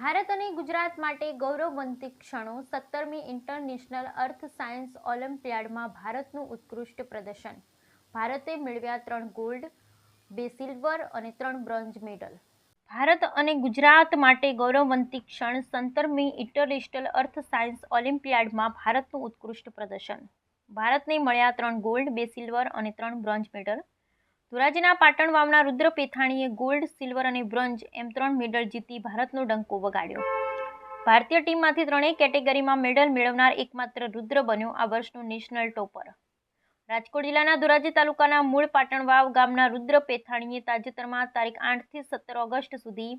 ભારત અને ગુજરાત માટે ગૌરવવંતી ક્ષણો સત્તરમી ઇન્ટરનેશનલ અર્થ સાયન્સ ઓલિમ્પિયાડમાં ભારતનું ઉત્કૃષ્ટ પ્રદર્શન. ભારતે મેળવ્યા ત્રણ ગોલ્ડ, બે સિલ્વર અને ત્રણ બ્રોન્ઝ મેડલ. ભારત અને ગુજરાત માટે ગૌરવવંતી ક્ષણ સત્તરમી ઇન્ટરનેશનલ અર્થ સાયન્સ ઓલિમ્પિયાડમાં ભારતનું ઉત્કૃષ્ટ પ્રદર્શન. ભારતને મળ્યા ત્રણ ગોલ્ડ, બે સિલ્વર અને ત્રણ બ્રોન્ઝ મેડલ. ધોરાજીના પાટણ વાવના રુદ્ર પેથાણીએ ગોલ્ડ, સિલ્વર અને બ્રોન્ઝ એમ ત્રણ મેડલ જીતી ભારતનો ડંકો વગાડ્યો. ભારતીય ટીમમાંથી ત્રણેય કેટેગરીમાં મેડલ મેળવનાર એકમાત્ર રુદ્ર બન્યો આ વર્ષનો નેશનલ ટોપર. રાજકોટ જિલ્લાના ધોરાજી તાલુકાના મૂળ પાટણવાવ ગામના રુદ્ર પેથાણીએ તાજેતરમાં તારીખ આઠથી સત્તર ઓગસ્ટ સુધી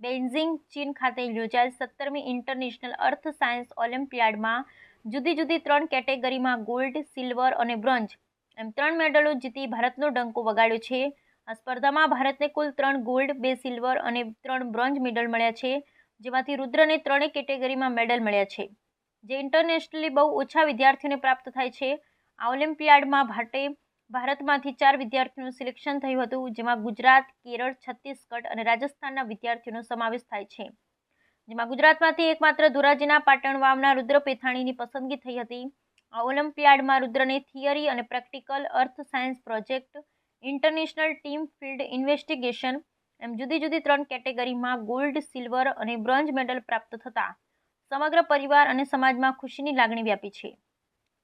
બેન્ઝિંગ ચીન ખાતે યોજાયેલ સત્તરમી ઇન્ટરનેશનલ અર્થ સાયન્સ ઓલિમ્પિયાડમાં જુદી જુદી ત્રણ કેટેગરીમાં ગોલ્ડ, સિલ્વર અને બ્રોન્ઝ એમ ત્રણ મેડલો જીતી ભારતનો ડંકો વગાડ્યો છે. આ સ્પર્ધામાં ભારતને કુલ ત્રણ ગોલ્ડ, બે સિલ્વર અને ત્રણ બ્રોન્ઝ મેડલ મળ્યા છે, જેમાંથી રુદ્રને ત્રણેય કેટેગરીમાં મેડલ મળ્યા છે. જે ઇન્ટરનેશનલી બહુ ઓછા વિદ્યાર્થીઓને પ્રાપ્ત થાય છે. આ ઓલિમ્પિયાડમાં ભાટે ભારતમાંથી ચાર વિદ્યાર્થીઓનું સિલેક્શન થયું હતું, જેમાં ગુજરાત, કેરળ, છત્તીસગઢ અને રાજસ્થાનના વિદ્યાર્થીઓનો સમાવેશ થાય છે. જેમાં ગુજરાતમાંથી એકમાત્ર ધોરાજીના પાટણ વાવના રુદ્ર પેથાણીની પસંદગી થઈ હતી. આ ઓલિમ્પિયાડમાં રુદ્રને થિયરી અને practical earth science project, international team field investigation, એમ જુદી જુદી ત્રણ કેટેગરીમાં ગોલ્ડ, સિલ્વર અને બ્રોન્ઝ મેડલ પ્રાપ્ત થતાં. સમગ્ર પરિવાર અને સમાજમાં ખુશીની લાગણી વ્યાપી છે.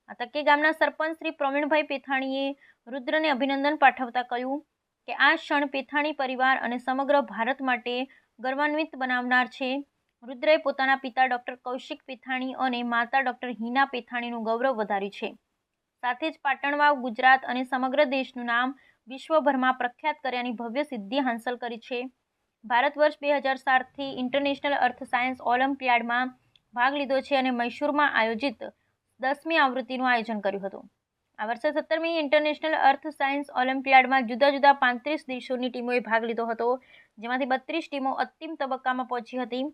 આ તકે ગામના સરપંચ શ્રી પ્રવીણભાઈ પેથાણીએ રુદ્રને અભિનંદન પાઠવતા કહ્યું કે આ ક્ષણ પેથાણી પરિવાર અને સમગ્ર ભારત માટે ગર્વાન્વિત બનાવનાર છે. રુદ્રએ પોતાના પિતા ડૉક્ટર કૌશિક પેથાણી અને માતા ડૉક્ટર હિના પેથાણીનું ગૌરવ વધાર્યું છે. સાથે જ પાટણવાવ, ગુજરાત અને સમગ્ર દેશનું નામ વિશ્વભરમાં પ્રખ્યાત કર્યાની ભવ્ય સિદ્ધિ હાંસલ કરી છે. ભારત વર્ષ બે હજાર સાતથી ઇન્ટરનેશનલ અર્થ સાયન્સ ઓલિમ્પિયાડમાં ભાગ લીધો છે અને મૈસૂરમાં આયોજિત દસમી આવૃત્તિનું આયોજન કર્યું હતું. આ વર્ષે સત્તરમી ઇન્ટરનેશનલ અર્થ સાયન્સ ઓલિમ્પિયાડમાં જુદા જુદા પાંત્રીસ દેશોની ટીમોએ ભાગ લીધો હતો, જેમાંથી બત્રીસ ટીમો અંતિમ તબક્કામાં પહોંચી હતી.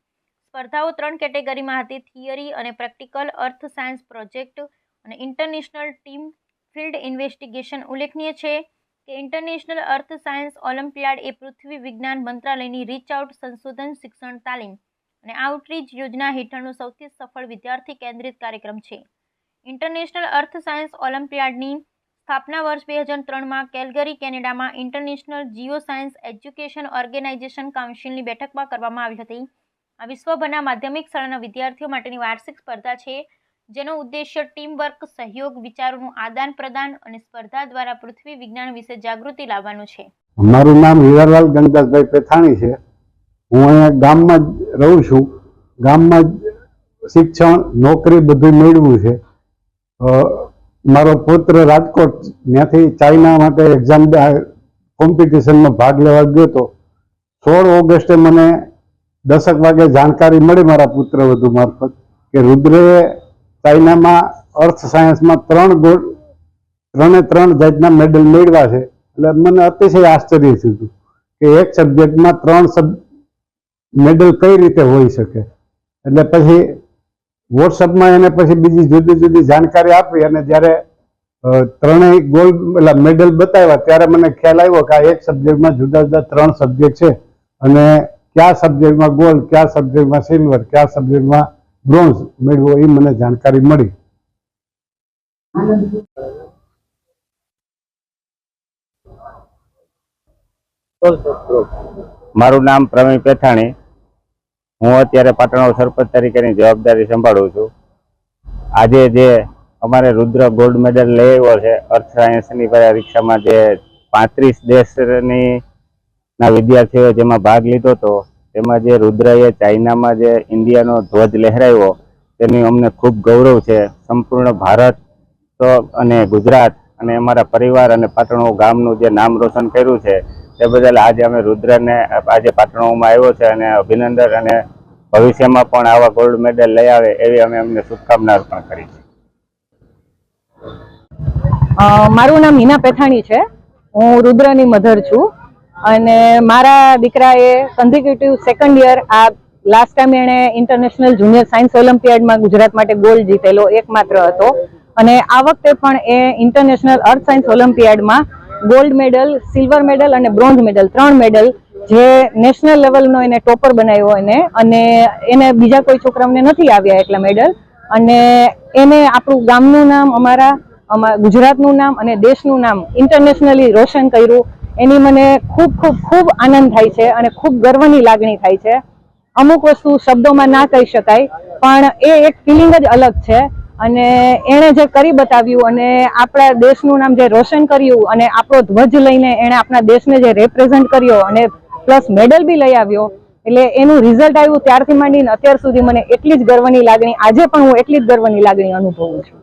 સ્પર્ધાઓ ત્રણ કેટેગરીમાં હતી. થિયરી અને પ્રેક્ટિકલ, અર્થ સાયન્સ પ્રોજેક્ટ અને ઇન્ટરનેશનલ ટીમ ફિલ્ડ ઇન્વેસ્ટિગેશન ઉલ્લેખનીય છે કે ઇન્ટરનેશનલ અર્થ સાયન્સ ઓલિમ્પિયાડ એ પૃથ્વી વિજ્ઞાન મંત્રાલયની રીચ આઉટ સંશોધન શિક્ષણ તાલીમ અને આઉટરીચ યોજના હેઠળનો સૌથી સફળ વિદ્યાર્થી કેન્દ્રિત કાર્યક્રમ છે. ઇન્ટરનેશનલ અર્થ સાયન્સ ઓલિમ્પિયાડની સ્થાપના વર્ષ બે હજાર ત્રણમાં કેલગરી, કેનેડામાં international geo science education organization કાઉન્સિલની બેઠકમાં કરવામાં આવી હતી. આ વિશ્વભરના માધ્યમિક શાળાના વિદ્યાર્થીઓ માટેની વાર્ષિક સ્પર્ધા છે, જેનો ઉદ્દેશ્ય ટીમ વર્ક સહયોગ, વિચારોનું આદાન પ્રદાન અને સ્પર્ધા દ્વારા પૃથ્વી વિજ્ઞાન વિશે જાગૃતિ લાવવાનું છે. મારું નામ હીરાલાલ ગંગાસભાઈ પેથાણી છે. હું અહીંયા ગામમાં જ રહું છું. ગામમાં જ શિક્ષણ, નોકરી બધું મેળવ્યું છે. મારો પુત્ર રાજકોટ, ત્યાંથી ચાઇના માટે એક્ઝામ કોમ્પિટિશનમાં ભાગ લેવા ગયો હતો. સોળ ઓગસ્ટે મને દસક વાગે જાણકારી મળી મારા પુત્ર વધુ મારફત કે રુદ્રએ ચાઇનામાં અર્થ સાયન્સમાં ત્રણ ગોલ્ડ ત્રણે ત્રણ જાતના મેડલ મેળવ્યા છે. એટલે મને અતિશય આશ્ચર્ય થયું કે એક સબ્જેક્ટમાં ત્રણ સબ, મેડલ કઈ રીતે હોઈ શકે? એટલે પછી વોટ્સઅપમાં એને પછી બીજી જુદી જુદી જાણકારી આપી અને જ્યારે ત્રણેય ગોલ્ડ એટલે મેડલ બતાવ્યા ત્યારે મને ખ્યાલ આવ્યો કે આ એક સબ્જેક્ટમાં જુદા જુદા ત્રણ સબ્જેક્ટ છે. અને કયા સબ્જેક્ટમાં ગોલ્ડ કયા સબ્જેક્ટમાં સિલ્વર કયા સબ્જેક્ટમાં બ્રોન્ઝ મેળવો એ મને જાણકારી મળી. મારું નામ પ્રવીણ પેથાણી હું અત્યારે પાટણો સરપંચ તરીકેની જવાબદારી સંભાળું છું. આજે જે અમારે રુદ્ર ગોલ્ડ મેડલ લઈ આવ્યો છે અર્થ સાયન્સની પરીક્ષામાં જે પાંત્રીસ દેશની ના વિદ્યાર્થીઓએ જેમાં ભાગ લીધો હતો તેમાં જે રુદ્રએ ચાઇનામાં જે ઇન્ડિયાનો ધ્વજ લહેરાવ્યો, તેની અમને ખૂબ ગૌરવ છે. સંપૂર્ણ ભારત તો અને ગુજરાત અને અમારા પરિવાર અને પાટણો ગામનું જે નામ રોશન કર્યું છે, તે બદલ આજે અમે રુદ્રને આજે પાટણોમાં આવ્યો છે અને અભિનંદન અને ભવિષ્યમાં પણ આવા ગોલ્ડ મેડલ લઈ આવે એવી અમે અમને શુભકામના અર્પણ કરી છે. મારું નામ હિના પેથાણી છે. હું રુદ્રની મધર છું. અને મારા દીકરાએ કન્ઝિક્યુટિવ સેકન્ડ યર આ લાસ્ટ ટાઈમ એણે ઇન્ટરનેશનલ જુનિયર સાયન્સ ઓલિમ્પિયાડમાં ગુજરાત માટે ગોલ્ડ જીતેલો એકમાત્ર હતો. અને આ વખતે પણ એ ઇન્ટરનેશનલ અર્થ સાયન્સ ઓલિમ્પિયાડમાં ગોલ્ડ મેડલ સિલ્વર મેડલ અને બ્રોન્ઝ મેડલ ત્રણ મેડલ જે નેશનલ લેવલનો એને ટોપર બનાવ્યો એને. અને એને બીજા કોઈ છોકરાઓને નથી આવ્યા એટલા મેડલ અને એને આપણું ગામનું નામ અમારા અમારા ગુજરાતનું નામ અને દેશનું નામ ઇન્ટરનેશનલી રોશન કર્યું. એની મને ખૂબ ખૂબ ખૂબ આનંદ થાય છે અને ખૂબ ગર્વની લાગણી થાય છે. અમુક વસ્તુ શબ્દોમાં ના કહી શકાય, પણ એ એક ફિલિંગ જ અલગ છે. અને એણે જે કરી બતાવ્યું અને આપણા દેશનું નામ જે રોશન કર્યું અને આપણો ધ્વજ લઈને એણે આપણા દેશને જે રેપ્રેઝન્ટ કર્યો અને પ્લસ મેડલ બી લઈ આવ્યો, એટલે એનું રિઝલ્ટ આવ્યું ત્યારથી માંડીને અત્યાર સુધી મને એટલી જ ગર્વની લાગણી, આજે પણ હું એટલી જ ગર્વની લાગણી અનુભવું છું.